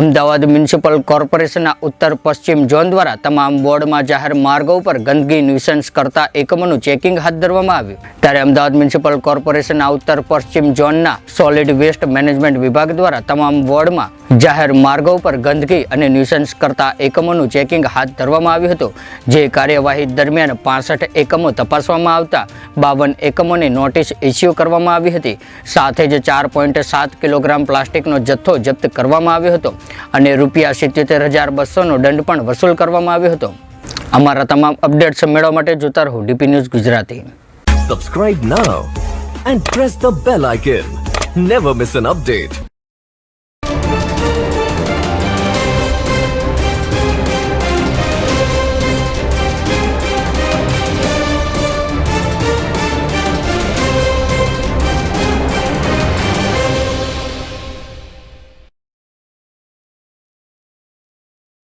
Ahmedabad municipal કોર્પોરેશનના ઉત્તર પશ્ચિમ ઝોન દ્વારા તમામ વોર્ડમાં જાહેર માર્ગો ઉપર ગંદકી ન્યુસન્સ કરતા એકમોનું ચેકિંગ હાથ ધરવામાં આવ્યું. ત્યારે અમદાવાદ મ્યુનિસિપલ કોર્પોરેશનના ઉત્તર પશ્ચિમ ઝોનના સોલિડ વેસ્ટ મેનેજમેન્ટ વિભાગ દ્વારા તમામ વોર્ડમાં જાહેર માર્ગો ઉપર ગંદકી અને ન્યુસન્સ કરતા એકમોનું ચેકિંગ હાથ ધરવામાં આવ્યું હતું. જે કાર્યવાહી દરમિયાન પાસઠ એકમો તપાસવામાં આવતા બાવન એકમોને નોટિસ ઇસ્યુ કરવામાં આવી હતી. સાથે જ ચાર પોઈન્ટ સાત કિલોગ્રામ પ્લાસ્ટિકનો જથ્થો જપ્ત કરવામાં આવ્યો હતો. અને રૂપિયા સિત્યોતેર હજાર બસોનો દંડ પણ વસૂલ કરવામાં આવ્યો હતો. અમારા તમામ અપડેટ્સ મેળવવા માટે જોતા રહો DP news Gujarati. Subscribe now and press the bell icon never miss an update.